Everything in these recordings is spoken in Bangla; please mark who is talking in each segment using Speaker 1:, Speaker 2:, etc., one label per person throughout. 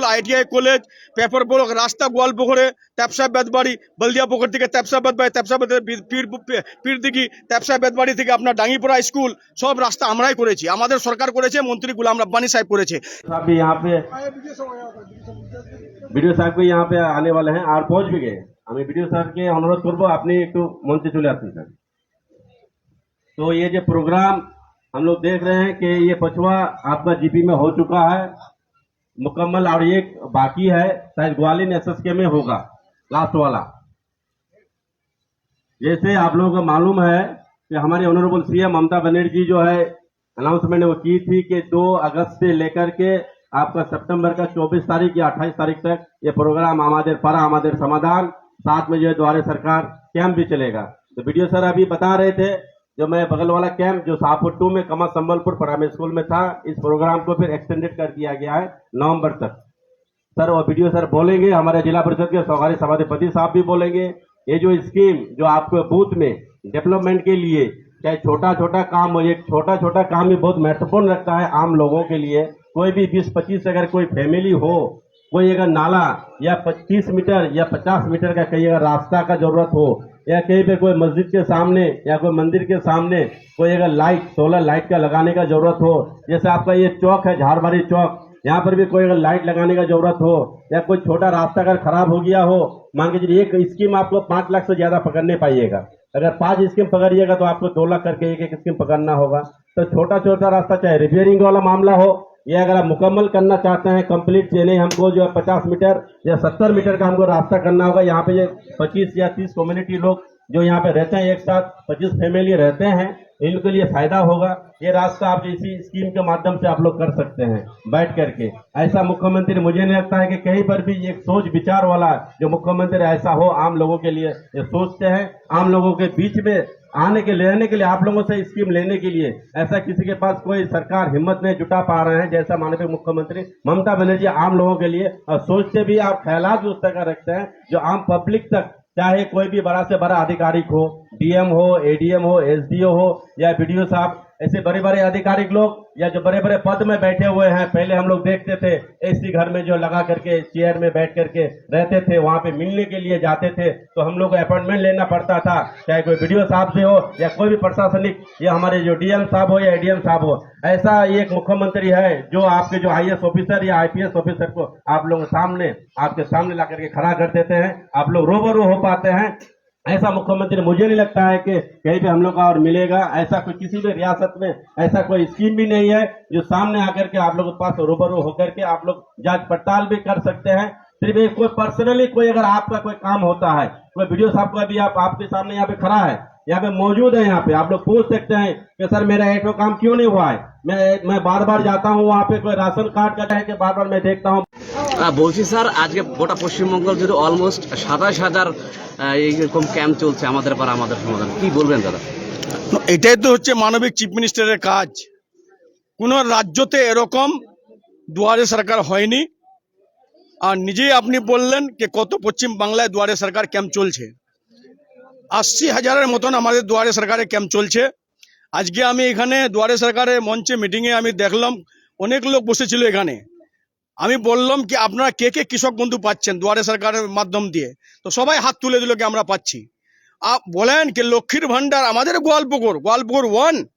Speaker 1: school ITI college paper block রাস্তা গোয়ালপুকুরে তেপসা বেদবাড়ি বলদিয়া পুকুর থেকে তেপসা বেদবাড়ি তেপসা বেদ পীর পীর দিঘি তেপসা বেদবাড়ি থেকে আপনার ডাঙ্গিপুরা স্কুল সব রাস্তা আমরাই করেছি আমাদের সরকার করেছে মন্ত্রী গুলাম রাব্বানি সাহেব করেছে
Speaker 2: साहब भी यहाँ पे ভিডিও সাহেব को यहाँ पे आने वाले हैं और पहुंच भी गए আমি ভিডিও স্যারকে অনুরোধ করবো আপনি একটু মঞ্চে চলে আসুন স্যার तो ये जो प्रोग्राम हम लोग देख रहे हैं कि ये पछुआ आपका जीपी में हो चुका है मुकम्मल और एक बाकी है, शायद ग्वालिन एसएसके में होगा लास्ट वाला। जैसे आप लोगों को मालूम है कि हमारे ऑनरेबल सीएम ममता बनर्जी जो है अनाउंसमेंट वो की थी कि 2 अगस्त से लेकर के आपका सितंबर का 24 तारीख या 28 तारीख तक ये प्रोग्राम हमारे पर हमारे समाधान, साथ में जो है द्वारे सरकार कैंप भी चलेगा। तो वीडियो सर अभी बता रहे थे जो मैं बगल वाला कैंप जो टू में कमा संबलपुर प्राइमरी स्कूल में था, इस प्रोग्राम को फिर एक्सटेंडेड कर दिया गया है नवंबर तक। सर, वो वीडियो सर बोलेंगे, हमारे जिला परिषद के सरकारी सभापति साहब भी बोलेंगे। ये जो स्कीम जो आपके बूथ में डेवलपमेंट के लिए, चाहे छोटा छोटा काम हो एक छोटा छोटा काम भी बहुत महत्वपूर्ण रखता है आम लोगों के लिए। कोई भी बीस पच्चीस अगर कोई फैमिली हो, कोई अगर नाला या पच्चीस मीटर या पचास मीटर का कहीं अगर रास्ता का ज़रूरत हो या कहीं पे कोई मस्जिद के सामने या कोई मंदिर के सामने कोई अगर लाइट सोलर लाइट का लगाने का ज़रूरत हो, जैसे आपका ये चौक है झारबारी चौक, यहाँ पर भी कोई अगर लाइट लगाने का ज़रूरत हो या कोई छोटा रास्ता अगर खराब हो गया हो, मान के चलिए एक स्कीम आपको पाँच लाख से ज़्यादा पकड़ने पाइएगा। अगर पाँच स्कीम पकड़िएगा तो आपको दो लाख करके एक एक स्कीम पकड़ना होगा। तो छोटा छोटा रास्ता, चाहे रिपेयरिंग वाला मामला हो या अगर आप मुकम्मल करना चाहते हैं कंप्लीट चेने हमको जो है पचास मीटर या सत्तर मीटर का हमको रास्ता करना होगा। यहाँ पे ये पच्चीस या तीस कम्युनिटी लोग जो यहाँ पे रहते हैं एक साथ, पच्चीस फैमिली रहते हैं। इनके लिए फ़ायदा होगा। ये रास्ता आप इसी स्कीम के माध्यम से आप लोग कर सकते हैं, बैठ करके। ऐसा मुख्यमंत्री, मुझे नहीं लगता है कि कहीं पर भी एक सोच, विचार वाला जो मुख्यमंत्री ऐसा हो आम लोगों के लिए, ये सोचते हैं। आम लोगों के बीच में आने के, लेने के लिए, आप लोगों से स्कीम लेने के लिए ऐसा किसी के पास कोई सरकार हिम्मत नहीं जुटा पा रहे हैं, जैसा माननीय मुख्यमंत्री ममता बनर्जी आम लोगों के लिए, और सोचते भी आप, ख्यालात भी उस तरह रखते हैं जो आम पब्लिक तक चाहे कोई भी बड़ा से बड़ा आधिकारिक हो डीएम हो एडीएम हो एसडीओ हो या बीडीओ साहब ऐसे बड़े बड़े अधिकारिक लोग या जो बड़े बड़े पद में बैठे हुए हैं, पहले हम लोग देखते थे, एसी घर में जो लगा करके, चेयर में बैठ करके रहते थे, वहाँ पे मिलने के लिए जाते थे तो हम लोग को अपॉइंटमेंट लेना पड़ता था, चाहे कोई वीडियो साहब से हो या कोई भी प्रशासनिक या हमारे जो डीएम साहब हो या एडीएम साहब हो, ऐसा एक मुख्यमंत्री है जो आपके जो आई ऑफिसर या आईपीएस ऑफिसर को आप लोगों सामने, आपके सामने ला करके खड़ा कर देते हैं। आप लोग रोबरू हो पाते हैं। ऐसा मुख्यमंत्री, मुझे नहीं लगता है कि कहीं पे हम लोग का और मिलेगा। ऐसा कोई किसी भी रियासत में, ऐसा कोई स्कीम भी नहीं है जो सामने आकर के आप लोगों के पास रूबरू होकर के आप लोग जाँच पड़ताल भी कर सकते हैं। सिर्फ़ एक कोई पर्सनली कोई अगर आपका कोई काम होता है, कोई वीडियो साहब का भी आप, आपके सामने यहाँ पे खड़ा है, यहाँ पे मौजूद है यहाँ पे, आप लोग पूछ सकते हैं कि, सर, मेरा एक तो काम क्यों नहीं हुआ है? मैं मैं बार बार जाता हूँ, वहाँ पे कोई राशन कार्ड का है कि बार बार मैं देखता हूँ।
Speaker 3: বলছি স্যার, আজকে গোটা পশ্চিমবঙ্গ যদি অলমোস্ট সাতাশ হাজার এইরকম ক্যাম্প চলছে আমাদের পাড়া, আমাদের সমাধান। কি বলবেন দাদা?
Speaker 1: এটাই তো হচ্ছে মানবিক চিফ মিনিস্টারের কাজ। কোন রাজ্যতে এরকম দুয়ারে সরকার হয়নি। আর নিজেই আপনি বললেন যে কত পশ্চিম বাংলায় দুয়ারে সরকার ক্যাম্প চলছে। আশি হাজারের মতন আমাদের দুয়ারে সরকারের ক্যাম্প চলছে। আজকে আমি এখানে দুয়ারে সরকারের মঞ্চে মিটিংয়ে আমি দেখলাম, অনেক লোক বসেছিল এখানে। আমি বললাম কি আপনারা কে কে কৃষক বন্ধু পাচ্ছেন দুয়ারে সরকারের মাধ্যম দিয়ে? তো সবাই হাত তুলে দিল কি আমরা পাচ্ছি। আ- বলেন কি লক্ষ্মীর ভান্ডার আমাদের গোয়ালপুকুর গোয়ালপুকুর ওয়ান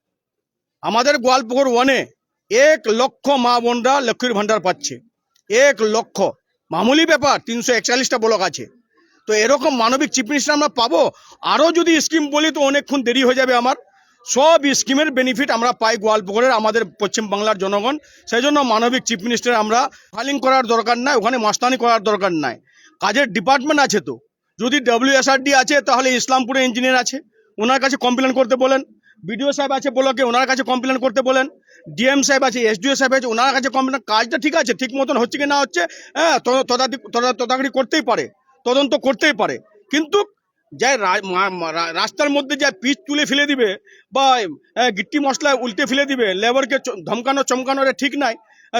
Speaker 1: আমাদের গোয়ালপুকুর ওয়ানে এক লক্ষ মা বোনরা লক্ষ্মীর ভান্ডার পাচ্ছে। এক লক্ষ। মামুলি ব্যাপার, তিনশো একচল্লিশটা ব্লক আছে। তো এরকম মানবিক চিফ মিনিস্টার আমরা পাবো। আরও যদি স্কিম বলি তো অনেকক্ষণ দেরি হয়ে যাবে আমার। সব স্কিমের বেনিফিট আমরা পাই গোয়ালপুকুরের, আমাদের পশ্চিম বাংলার জনগণ। সেই জন্য মানবিক চিফ মিনিস্টার আমরা ফাইলিং করার দরকার নাই, ওখানে মাস্তানি করার দরকার নাই। কাজের ডিপার্টমেন্ট আছে তো। যদি ডব্লিউএসআরডি আছে, তাহলে ইসলামপুরে ইঞ্জিনিয়ার আছে। ওনার কাছে কমপ্লেন করতে বলেন। বিডিও সাহেব আছে ব্লকে ওনার কাছে কমপ্লেন করতে বলেন। ডিএম সাহেব আছে এসডিও সাহেব আছে, ওনার কাছে কমপ্লেন কাজটা ঠিক আছে, ঠিক মতন হচ্ছে কি না হচ্ছে হ্যাঁ তদ- তদাদি তদা- করতেই পারে, তদন্ত করতেই পারে। কিন্তু যা রা- মা- মা- রা- রাস্তার মধ্যে যা পিচ তুলে ফেলে দিবে বা গিট্টি মশলা উল্টে ফেলে দিবে, লেবারকে ধমকানো চমকানো ঠিক নাই।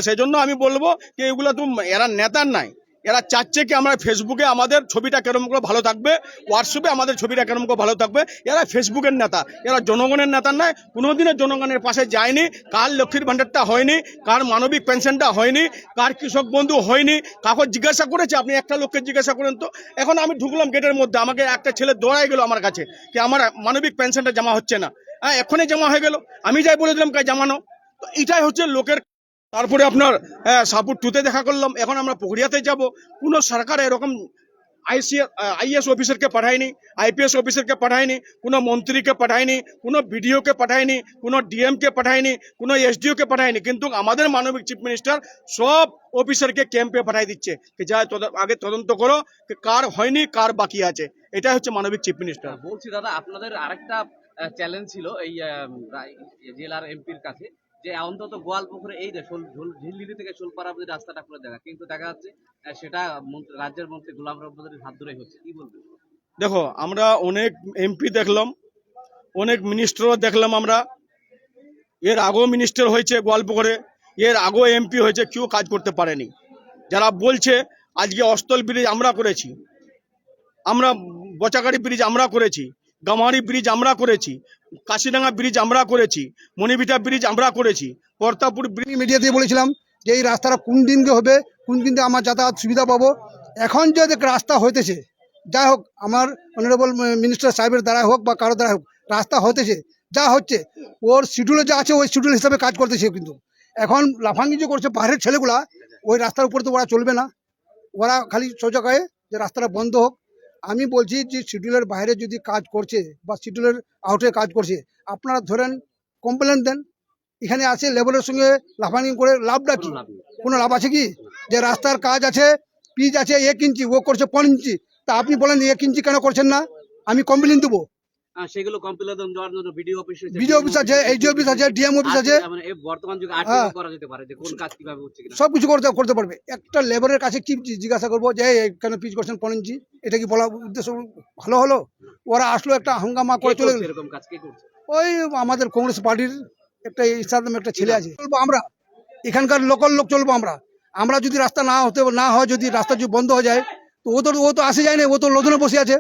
Speaker 1: সেই জন্য আমি বলব যে এগুলো তো এরা নেতার নাই। এরা চাচ্ছে কি আমরা ফেসবুকে আমাদের ছবিটা কেরম করে ভালো থাকবে, হোয়াটসঅ্যাপে আমাদের ছবিটা কেরম করে ভালো থাকবে। এরা ফেসবুকের নেতা, এরা জনগণের নেতা নয়, কোনোদিনও জনগণের পাশে যায়নি, কার লক্ষ্মীর ভাণ্ডারটা হয়নি, কার মানবিক পেনশনটা হয়নি, কার কৃষক বন্ধু হয়নি, কাকে জিজ্ঞাসা করেছে আপনি একটা লোককে জিজ্ঞাসা করেন তো? এখন আমি ঢুকলাম গেটের মধ্যে, আমাকে একটা ছেলে দৌড়াই গেলো আমার কাছে, কি আমার মানবিক পেনশনটা জমা হচ্ছে না। হ্যাঁ এখনই জমা হয়ে গেল, আমি যাই বলে দিলাম কাজ জামানো তো এটাই হচ্ছে লোকের তারপরে আপনার হ্যাঁ, সাপুর টুতে দেখা করলাম এখন আমরা পুকুরিয়াতে যাব। কোনো সরকার এরকম আইসি আইএস অফিসারকে পাঠায়নি আইপিএস অফিসারকে পাঠায়নি কোনো মন্ত্রীকে পাঠায়নি কোনো বিডিওকে পাঠায়নি কোনো ডিএমকে পাঠায়নি কোনো এসডিওকে পাঠায়নি কিন্তু আমাদের মানবিক চিফ মিনিস্টার সব অফিসারকে ক্যাম্পে পাঠাই দিচ্ছে কি যা আগে তদন্ত করো কার হয়নি কার বাকি আছে। এটাই হচ্ছে মানবিক চিফ মিনিস্টার।
Speaker 3: বলছি দাদা আপনাদের আরেকটা চ্যালেঞ্জ ছিল এই জেলার এমপির কাছে। যে অন্তত গোয়ালপুকুরে এই যে শোল- ঝোল- ঝিলদিলি থেকে শোলপাড়া অব্দি রাস্তাটা করে দেখা। কিন্তু দেখা যাচ্ছে সেটা রাজ্যের মন্ত্রী গোলাম রব্বাদের হাত ধরেই হচ্ছে। কি বলবেন?
Speaker 1: দেখো, আমরা অনেক এমপি দেখলাম, অনেক মিনিস্টারও দেখলাম আমরা। এর আগেও মিনিস্টার হয়েছে গোয়ালপুকুরে এর আগেও এমপি হয়েছে, কেউ কাজ করতে পারেনি। যারা বলছে, আজকে অস্তল ব্রিজ আমরা করেছি, আমরা বচাগাড়ি ব্রিজ আমরা করেছি গামারি ব্রিজ আমরা করেছি, কাশিডাঙ্গা ব্রিজ আমরা করেছি মণিবিটা ব্রিজ আমরা করেছি, কর্তাপুর ব্রিজ
Speaker 4: আমি মিডিয়াতে বলেছিলাম যে এই রাস্তাটা কোন দিনকে হবে, কোন দিনকে আমার যাতায়াত সুবিধা পাবো। এখন যে রাস্তা হইতেছে, যাই হোক আমার অনারেবল মিনিস্টার সাহেবের দ্বারা হোক বা কারও দ্বারা হোক, রাস্তা হতেছে যা হচ্ছে, ওর শিডিউলে যা আছে ওই শিডিউল হিসাবে কাজ করতেছে কিন্তু। এখন লাফাঙ্গি যে করছে বাইরের ছেলেগুলা, ওই রাস্তার উপরে তো ওরা চলবে না। ওরা খালি সোজা কয়ে যে রাস্তাটা বন্ধ হোক আমি বলছি যে শিডিউলের বাইরে যদি কাজ করছে বা শিডিউলের আউটে কাজ করছে আপনারা ধরেন কমপ্লেন দেন এখানে আছে লেবারের সঙ্গে লাফানি করে লাভটা কি?
Speaker 3: কোনো লাভ
Speaker 4: আছে কি? যে রাস্তার কাজ আছে পিচ আছে এক ইঞ্চি ও করছে পনেরো ইঞ্চি তা আপনি বলেন এক ইঞ্চি কেন করছেন না? আমি কমপ্লেন দেবো।
Speaker 3: সেগুলো কম্পিউটার দেওয়ার জন্য ভিডিও অফিস হয়েছে
Speaker 4: বিডিও অফিস আছে এইচডি অফিস আছে ডিএম অফিস আছে
Speaker 3: মানে এই বর্তমান যুগে
Speaker 4: হ্যাঁ।
Speaker 3: আর্টিও করা যেতে পারে যে কোন কাজ কীভাবে হচ্ছে কিনা।
Speaker 4: সব কিছু করতে করতে পারবে। একটা লেবারের কাছে কি জিজ্ঞাসা করব যে এই কেন পিচ করছেন পনেরো ইঞ্চি? এটা কি বলা উদ্দেশ্য ভালো হলো? ওরা আসলো একটা হাঙ্গামা করে চলে গেল।
Speaker 3: এরকম কাজ? কে করছে?
Speaker 4: ওই আমাদের কংগ্রেস পার্টির একটা ইসাদ নামে একটা ছেলে আছে। চলবো আমরা। এখানকার লোকাল লোক চলবো আমরা। আমরা যদি রাস্তা না হতে না হয় যদি রাস্তা যদি বন্ধ হয়ে যায় তো ও তো ও তো আসে যায় না ও তো লদনে বসে আছে।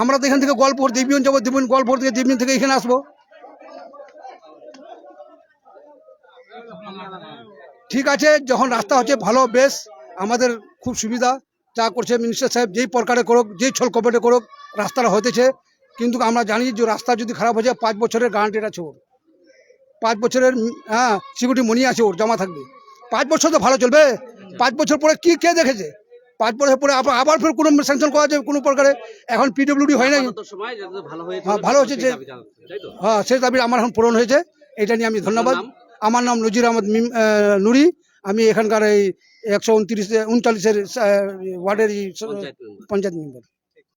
Speaker 4: আমরা তো এখান থেকে গল্পর দেবীন যাব দেবীন গল্পর থেকে দেবীন থেকে এখানে আসব। ঠিক আছে, যখন রাস্তা হচ্ছে ভালো, বেশ, আমাদের খুব সুবিধা। যা করছে মিনিস্টার সাহেব, যেই প্রকারে করুক, যেই ছল কপেটে করুক, রাস্তাটা হতেছে। কিন্তু আমরা জানি যে রাস্তা যদি খারাপ হয়ে যায়, পাঁচ বছরের গ্যারান্টি আছে ওর। পাঁচ বছরের হ্যাঁ সিকিউরিটি মনি আছে ওর, জমা থাকবে। পাঁচ বছর তো ভালো চলবে। পাঁচ বছর পরে কি কে দেখেছে? পাঁচ বছর পরে আবার আবার ফের কোনো স্যাংশন করা যাবে কোনো প্রকারে। এখন পিডব্লিউডি হয় নাই। হ্যাঁ, ভালো হয়েছে যে- হ্যাঁ সে দাবি আমার এখন পূরণ হয়েছে। এটা নিয়ে আমি ধন্যবাদ। আমার নাম নজির আহমদ মিম নুরি। আমি এখানকার এই একশো উনত্রিশ উনচল্লিশের ওয়ার্ডের পঞ্চায়েত মেম্বার।